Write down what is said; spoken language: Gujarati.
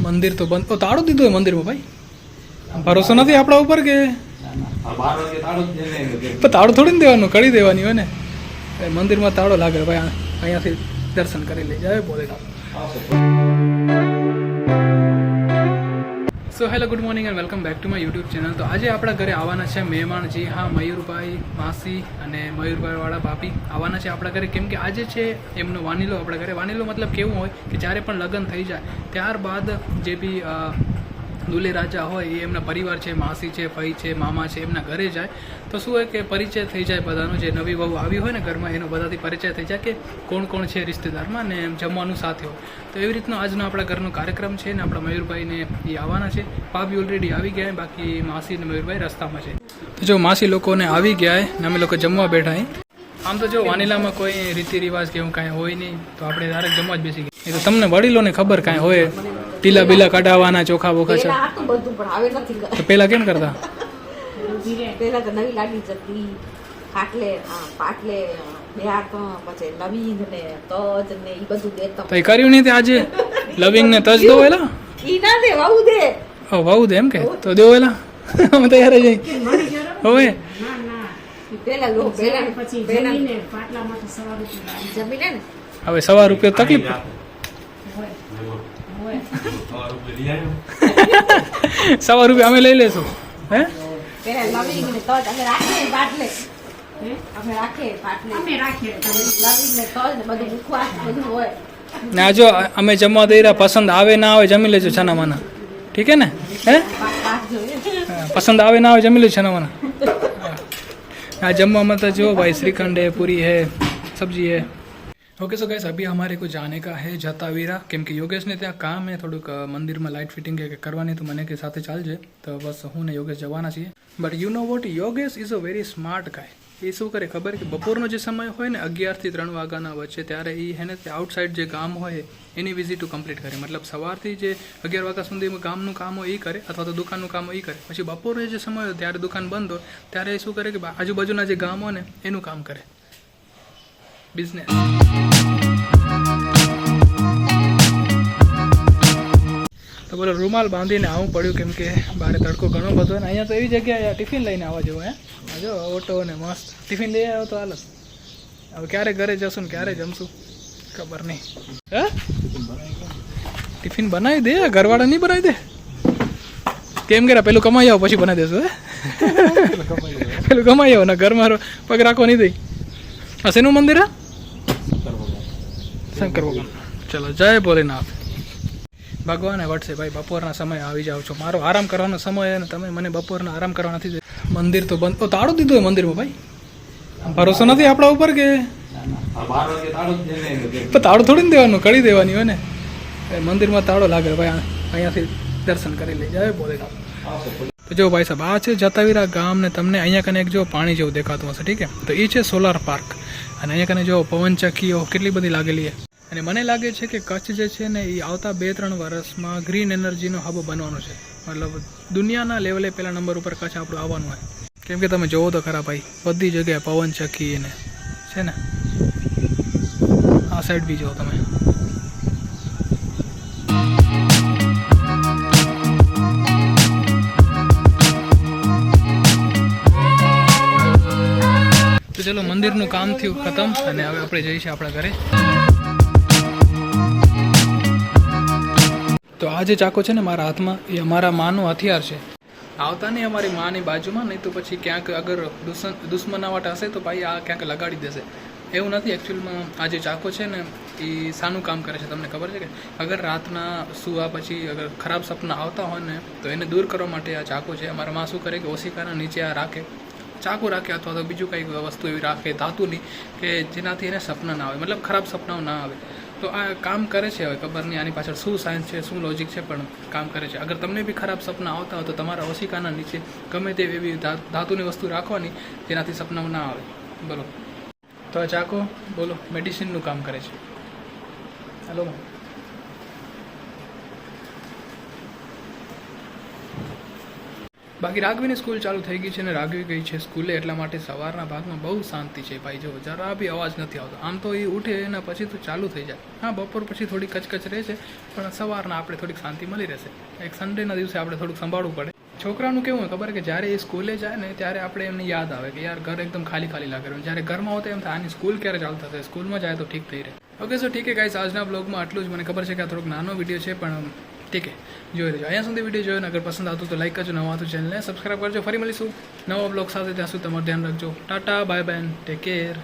મંદિર તો બંધ. તાળું દીધું હોય મંદિરમાં ભાઈ? ભરોસો નથી આપણા ઉપર કે. પણ તાળું થોડી ને દેવાનું કરી દેવાની હોય ને. મંદિરમાં તાળો લાગે. ભાઈ અહીંયાથી દર્શન કરી લઈ જાય બોલે so hello good morning and welcome back to my YouTube channel તો આજે આપણા ઘરે આવવાના છે મહેમાન. જી હા, મયુરભાઈ, માસી અને મયુરભાઈ વાળા ભાભી આવવાના છે આપણા ઘરે. કેમ કે આજે છે એમનો વાનીલો આપણા ઘરે. વાનીલો મતલબ કેવું હોય કે જ્યારે પણ લગ્ન થઈ જાય, ત્યારબાદ જે બી દુલે રાજા હોય, એ એમના પરિવાર છે, માસી છે, ફઈ છે, મામા છે, એમના ઘરે જાય. તો શું હોય કે પરિચય થઈ જાય બધાનો, જે નવી વહુ આવી હોય ને ઘરમાં, એનો બધાથી પરિચય થઈ જાય કે કોણ કોણ છે રિશ્તેદારમાં ને એમ જમવાનું સાથે હોય. તો એવી રીતનો આજનો આપણા ઘરનો કાર્યક્રમ છે ને આપણા મયુરભાઈને એ આવવાના છે. ભાભી ઓલરેડી આવી ગયા બાકી માસી ને મયુરભાઈ રસ્તામાં છે. તો જો માસી લોકોને આવી ગયા ને અમે લોકો જમવા બેઠા આમ તો જો વાનીલામાં કોઈ રીતિ રિવાજ કે એવું કાંઈ હોય નહીં, તો આપણે ડાયરેક્ટ જમવા જ બેસી ગયા. એ તો તમને વડીલોને ખબર કાંઈ હોય. ટીલા બીલા કઢાવવાના ચોખા બોખા છે. પેલા બધું પણ હવે નથી તો પેલા કેમ કરતા? પેલા તો નવી લાડી જતી. ખાટલે આ, પાટલે પછી લવિંગ ને તજ ને એ બધું દેતા તો એ કર્યું નહીં તે આજે? લવિંગ ને તજ દો એલા? ઈ ના દે વાવું દે. ઓ વાવ દે એમ કે? તો દો એલા? અમે જઈ હવે? પેલા લો પેલા પછી પેલા જમીને પાટલામાંથી સવાર જમી હવે સવા રૂપિયા તકલીફ? સવા રૂપિયા અમે લઈ લેશું. હે? ના જો અમે જમવા દઈ રહ્યા પસંદ આવે ના આવે જમી લેજો છાના માના ઠીક હે ને? હે? પસંદ આવે ના આવે જમી લેજો છાના માના આ જમવામાં તો જો ભાઈ શ્રીખંડ હે પૂરી હે સબ્જી હે. ઓકે સો ગાઈસ અભી અમારે કોઈ જાને કા હે જતાવીરા કેમ કે યોગેશને ત્યાં કામ હે થોડુંક મંદિરમાં લાઇટ ફિટિંગ કે કરવાની તો મને કે સાથે ચાલજે તો બસ હું ને યોગેશ જવાના છીએ but you know what Yogesh is a very smart guy એ શું કરે ખબર કે બપોરનો જે સમય હોય ને અગિયારથી ત્રણ વાગ્યાના વચ્ચે ત્યારે એ હેને તે આઉટસાઇડ જે ગામ હોય એની વિઝિટ કમ્પ્લીટ કરે મતલબ સવારથી જે અગિયાર વાગ્યા સુધી ગામનું કામ હોય એ કરે અથવા તો દુકાનનું કામ હોય એ કરે પછી બપોરનો જે સમય હોય ત્યારે દુકાન બંધ હોય ત્યારે એ શું કરે કે આજુબાજુના જે ગામ હોય ને એનું કામ કરે બિઝનેસ તો બોલો રૂમાલ બાંધીને આવવું પડ્યું કેમ કે બહાર તડકો ઘણો બધો ને અહીંયા તો એવી જગ્યાએ ટિફિન લઈને આવવા જેવું હે? આ જો ઓટો ને મસ્ત. ટિફિન લઈ આવ્યો તો હાલ હવે ક્યારે ઘરે જશું ને ક્યારે જમશું? ખબર નહીં. હે? ટિફિન બનાવી દે ઘરવાળા નહીં બનાવી દે? કેમ કે પેલું કમાઈ આવો પછી બનાવી દેશું હે? પેલું કમાઈ આવો. ને ઘરમાં પગ રાખો નહીં દઈ. આ શેનું મંદિર હે? શંકર ભગવાન. ચલો, જય ભોલેનાથ. ભગવાને વટશે ભાઈ, બપોરના સમય આવી જાવ છો. મારો આરામ કરવાનો સમય અને તમે મને બપોરના આરામ કરવા નથી મંદિર તો બંધ. તાળું દીધું હોય મંદિરમાં, ભાઈ? ભરોસો નથી આપણા ઉપર કે? તાળું થોડી ને દેવાનું કરી દેવાની હોય ને? મંદિરમાં તાળો લાગે, ભાઈ અહીંયાથી દર્શન કરી લઈ જાય ભોલેનાથ. તો જો ભાઈ સાહેબ, આ છે જતાવીરા ગામ ને તમને અહીંયા કને એક જો પાણી જેવું દેખાતું હશે, ઠીક છે? તો એ છે સોલાર પાર્ક. અને અહીંયા કને જો પવન ચક્કીઓ કેટલી બધી લાગેલી છે. અને મને લાગે છે કે કચ્છ જે છે ને એ આવતા બે ત્રણ વર્ષમાં ગ્રીન એનર્જીનો હબ બનવાનો છે. મતલબ દુનિયાના લેવલે પહેલા નંબર ઉપર કચ્છ આપણું આવવાનું હોય. કેમ કે તમે જોવો તો ખરા ભાઈ, બધી જગ્યાએ પવન ચક્કી ને. છે ને? આ સાઈડ બી જુઓ તમે. ચલો, મંદિરનું કામ થયું, ખતમ. અને હવે આપણે જઈશું આપણા ઘરે. તો આ જે ચાકો છે ને મારા હાથમાં, એ અમારા માનું હથિયાર છે. આવતા નહીં અમારી માની બાજુમાં, નહીં તો પછી ક્યાંક અગર દુશ્મન દુશ્મનાવટ હશે તો ભાઈ આ ક્યાંક લગાડી દેશે. એવું નથી એકચ્યુઅલમાં આ જે ચાકો છે ને, એ શાનું કામ કરે છે, તમને ખબર છે કે? અગર રાતના સુવા પછી અગર ખરાબ સપના આવતા હોય ને, તો એને દૂર કરવા માટે આ ચાકો છે. અમારા માં શું કરે કે, ઓશિકાના નીચે આ રાખે. ચાકુ રાખે અથવા તો બીજું કંઈક વસ્તુ એવી રાખે ધાતુની કે જેનાથી એને સપના ના આવે, મતલબ ખરાબ સપનાઓ ના આવે. તો આ કામ કરે છે હવે ખબર નહીં આની પાછળ શું સાયન્સ છે, શું લોજિક છે, પણ કામ કરે છે. અગર તમને બી ખરાબ સપના આવતા હોય તો તમારા ઓશિકાના નીચે ગમે તે એવી ધાતુની વસ્તુ રાખવાની જેનાથી સપનાઓ ના આવે. બોલો. તો ચાકો, બોલો મેડિસિનનું કામ કરે છે. હેલો. બાકી રાઘવીની સ્કૂલ ચાલુ થઈ ગઈ છે અને રાઘવી ગઈ છે સ્કૂલે, એટલા માટે સવારના ભાગમાં બહુ શાંતિ છે ભાઈ. જો જરા બી અવાજ નથી આવતો. આમ તો એ ઉઠે એના પછી તો ચાલુ થઈ જાય. હા, બપોર પછી થોડી કચકચ રહે છે, પણ સવારના આપણે થોડીક શાંતિ મળી રહેશે. એક સન્ડેના દિવસે આપણે થોડુંક સંભાળવું પડે. છોકરાનું કેવું હોય ખબર કે જ્યારે એ સ્કૂલે જાય ને ત્યારે આપણે એમને યાદ આવે કે યાર ઘર એકદમ ખાલી ખાલી લાગે જ્યારે ઘરમાં હોતા એમ થાય, આની સ્કૂલ ક્યારે ચાલુ થશે? સ્કૂલમાં જાય તો ઠીક થઈ રહે. ઓકે સો ઠીક છે ગાઈસ આજના બ્લોગમાં આટલું જ. મને ખબર છે કે આ થોડોક નાનો વીડિયો છે, પણ ઠીક છે જોઈ લેજો. અહીંયા સુધી વીડિયો જોયો ને, અગર પસંદ આવતું તો લાઈક કરજો, નવા હતું ચેનલને સબસ્ક્રાઈબ કરજો. ફરી મળીશું નવા બ્લોગ સાથે. ત્યાં સુધી તમારું ધ્યાન રાખજો. ટાટા બાય બાય ટેક કેર